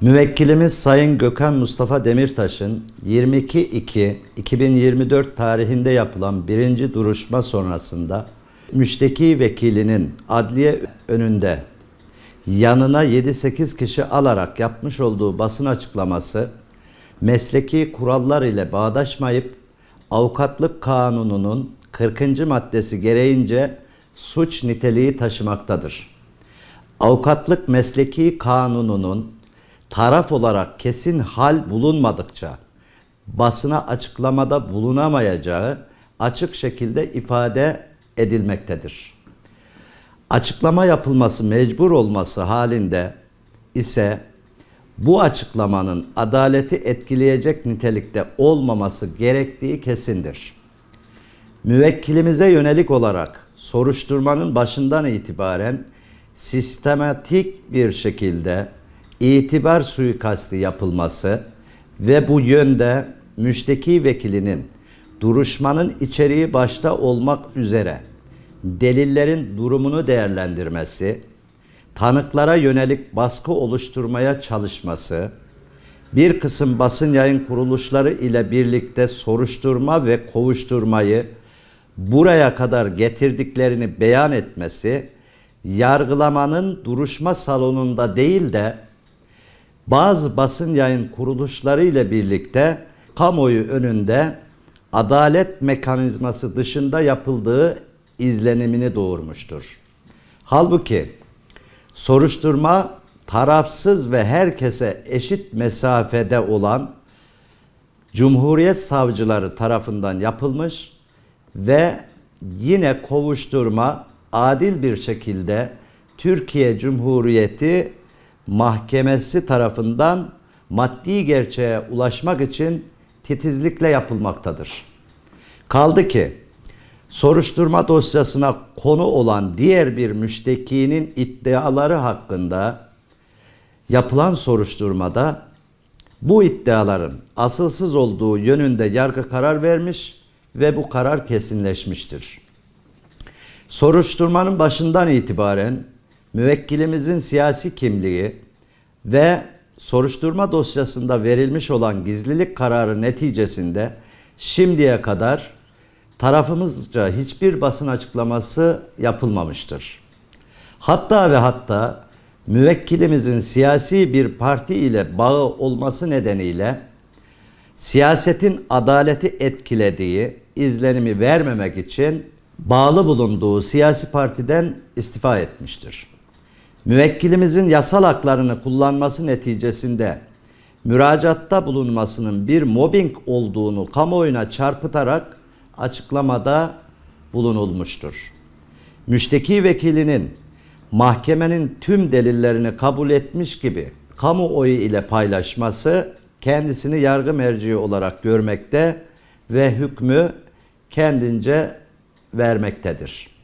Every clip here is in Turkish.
Müvekkilimiz Sayın Gökhan Mustafa Demirtaş'ın 22.2.2024 tarihinde yapılan birinci duruşma sonrasında müşteki vekilinin adliye önünde yanına 7-8 kişi alarak yapmış olduğu basın açıklaması mesleki kurallar ile bağdaşmayıp avukatlık kanununun 40. maddesi gereğince suç niteliği taşımaktadır. Avukatlık mesleki kanununun taraf olarak kesin hal bulunmadıkça basına açıklamada bulunamayacağı açık şekilde ifade edilmektedir. Açıklama yapılması mecbur olması halinde ise bu açıklamanın adaleti etkileyecek nitelikte olmaması gerektiği kesindir. Müvekkilimize yönelik olarak soruşturmanın başından itibaren sistematik bir şekilde itibar suikasti yapılması ve bu yönde müşteki vekilinin duruşmanın içeriği başta olmak üzere delillerin durumunu değerlendirmesi, tanıklara yönelik baskı oluşturmaya çalışması, bir kısım basın yayın kuruluşları ile birlikte soruşturma ve kovuşturmayı buraya kadar getirdiklerini beyan etmesi, yargılamanın duruşma salonunda değil de bazı basın yayın kuruluşları ile birlikte kamuoyu önünde adalet mekanizması dışında yapıldığı izlenimini doğurmuştur. Halbuki soruşturma tarafsız ve herkese eşit mesafede olan Cumhuriyet savcıları tarafından yapılmış ve yine kovuşturma adil bir şekilde Türkiye Cumhuriyeti Mahkemesi tarafından maddi gerçeğe ulaşmak için titizlikle yapılmaktadır. Kaldı ki soruşturma dosyasına konu olan diğer bir müştekinin iddiaları hakkında yapılan soruşturmada bu iddiaların asılsız olduğu yönünde yargı karar vermiş ve bu karar kesinleşmiştir. Soruşturmanın başından itibaren müvekkilimizin siyasi kimliği ve soruşturma dosyasında verilmiş olan gizlilik kararı neticesinde şimdiye kadar tarafımızca hiçbir basın açıklaması yapılmamıştır. Hatta ve hatta müvekkilimizin siyasi bir parti ile bağı olması nedeniyle siyasetin adaleti etkilediği izlenimi vermemek için bağlı bulunduğu siyasi partiden istifa etmiştir. Müvekkilimizin yasal haklarını kullanması neticesinde müracaatta bulunmasının bir mobbing olduğunu kamuoyuna çarpıtarak açıklamada bulunulmuştur. Müşteki vekilinin mahkemenin tüm delillerini kabul etmiş gibi kamuoyu ile paylaşması kendisini yargı merci olarak görmekte ve hükmü kendince vermektedir.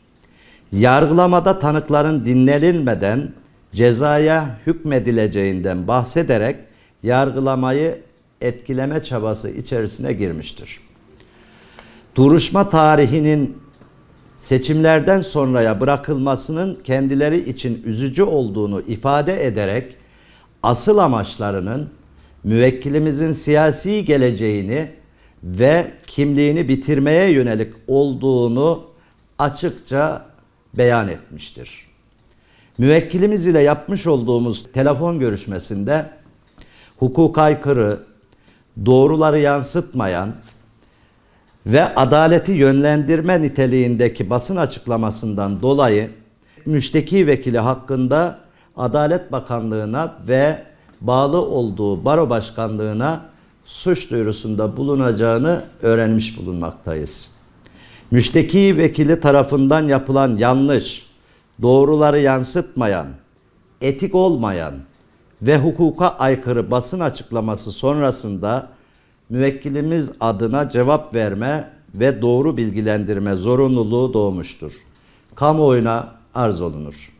Yargılamada tanıkların dinlenilmeden cezaya hükmedileceğinden bahsederek yargılamayı etkileme çabası içerisine girmiştir. Duruşma tarihinin seçimlerden sonraya bırakılmasının kendileri için üzücü olduğunu ifade ederek asıl amaçlarının müvekkilimizin siyasi geleceğini ve kimliğini bitirmeye yönelik olduğunu açıkça beyan etmiştir. Müvekkilimiz ile yapmış olduğumuz telefon görüşmesinde hukuk aykırı, doğruları yansıtmayan ve adaleti yönlendirme niteliğindeki basın açıklamasından dolayı müşteki vekili hakkında Adalet Bakanlığı'na ve bağlı olduğu baro başkanlığına suç duyurusunda bulunacağını öğrenmiş bulunmaktayız. Müşteki vekili tarafından yapılan yanlış, doğruları yansıtmayan, etik olmayan ve hukuka aykırı basın açıklaması sonrasında müvekkilimiz adına cevap verme ve doğru bilgilendirme zorunluluğu doğmuştur. Kamuoyuna arz olunur.